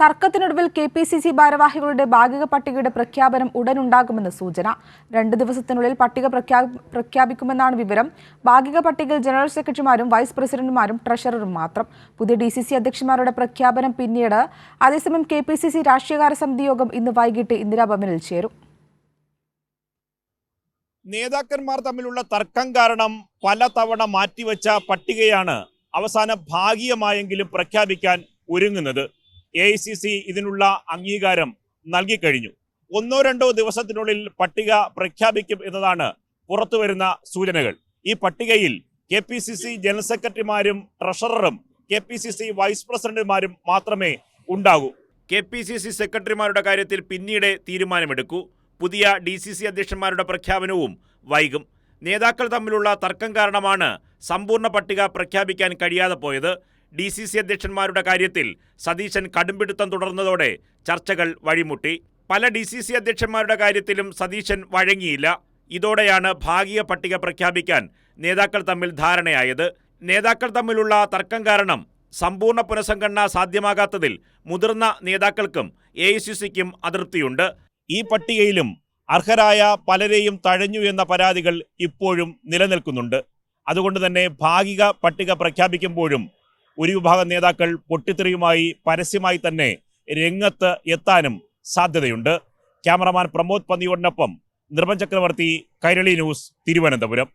തർക്കത്തിനൊടുവിൽ K P C C ഭാരവാഹികളുടെ ഭാഗിക പട്ടികയുടെ പ്രഖ്യാപനം ഉടനുണ്ടാകുമെന്ന് സൂചന. രണ്ട് ദിവസത്തിനുള്ളിൽ പട്ടിക പ്രഖ്യാ- പ്രഖ്യാപിക്കുമെന്നാണ് വിവരം. ഭാഗിക പട്ടികയിൽ ജനറൽ സെക്രട്ടറിമാരും വൈസ് പ്രസിഡന്റുമാരും ട്രഷററും മാത്രം. പുതിയ ഡി സി സി അധ്യക്ഷന്മാരുടെ പ്രഖ്യാപനം പിന്നീട്. അതേസമയം കെ പി സി സി രാഷ്ട്രീയകാര്യ സമിതി യോഗം ഇന്ന് വൈകിട്ട് ഇന്ദിരാഭവനിൽ ചേരും. നേതാക്കന്മാർ തമ്മിലുള്ള തർക്കം കാരണം പലതവണ മാറ്റിവെച്ച പട്ടികയാണ് അവസാന ഭാഗികമായെങ്കിലും പ്രഖ്യാപിക്കാൻ ഒരുങ്ങുന്നത്. എ ഇതിനുള്ള അംഗീകാരം നൽകിക്കഴിഞ്ഞു. ഒന്നോ രണ്ടോ ദിവസത്തിനുള്ളിൽ പട്ടിക പ്രഖ്യാപിക്കും എന്നതാണ് പുറത്തുവരുന്ന സൂചനകൾ. ഈ പട്ടികയിൽ K P C C general സെക്രട്ടറിമാരും ട്രഷററും K P C C vice പ്രസിഡന്റുമാരും മാത്രമേ ഉണ്ടാകൂ. കെ പി സി സി സെക്രട്ടറിമാരുടെ കാര്യത്തിൽ പിന്നീട് തീരുമാനമെടുക്കൂ. പുതിയ ഡി സി സി അധ്യക്ഷന്മാരുടെ പ്രഖ്യാപനവും വൈകും. നേതാക്കൾ തമ്മിലുള്ള തർക്കം കാരണമാണ് സമ്പൂർണ പട്ടിക പ്രഖ്യാപിക്കാൻ കഴിയാതെ പോയത്. ഡി സി സി അധ്യക്ഷന്മാരുടെ കാര്യത്തിൽ സതീശൻ കടുംപിടുത്തം തുടർന്നതോടെ ചർച്ചകൾ വഴിമുട്ടി. പല ഡി സി സി അധ്യക്ഷന്മാരുടെ കാര്യത്തിലും സതീശൻ വഴങ്ങിയില്ല. ഇതോടെയാണ് ഭാഗിക പട്ടിക പ്രഖ്യാപിക്കാൻ നേതാക്കൾ തമ്മിൽ ധാരണയായത്. നേതാക്കൾ തമ്മിലുള്ള തർക്കം കാരണം സമ്പൂർണ പുനഃസംഘടന സാധ്യമാകാത്തതിൽ മുതിർന്ന നേതാക്കൾക്കും എ ഐ അതൃപ്തിയുണ്ട്. ഈ പട്ടികയിലും അർഹരായ പലരെയും തഴഞ്ഞു എന്ന പരാതികൾ ഇപ്പോഴും നിലനിൽക്കുന്നുണ്ട്. അതുകൊണ്ട് തന്നെ ഭാഗിക പട്ടിക പ്രഖ്യാപിക്കുമ്പോഴും ഒരു വിഭാഗം നേതാക്കൾ പൊട്ടിത്തെറിയുമായി പരസ്യമായി തന്നെ രംഗത്ത് എത്താനും സാധ്യതയുണ്ട്. ക്യാമറമാൻ പ്രമോദ് പന്നിയോടിനൊപ്പം നിർമ്മൻ ചക്രവർത്തി കൈരളി ന്യൂസ് തിരുവനന്തപുരം.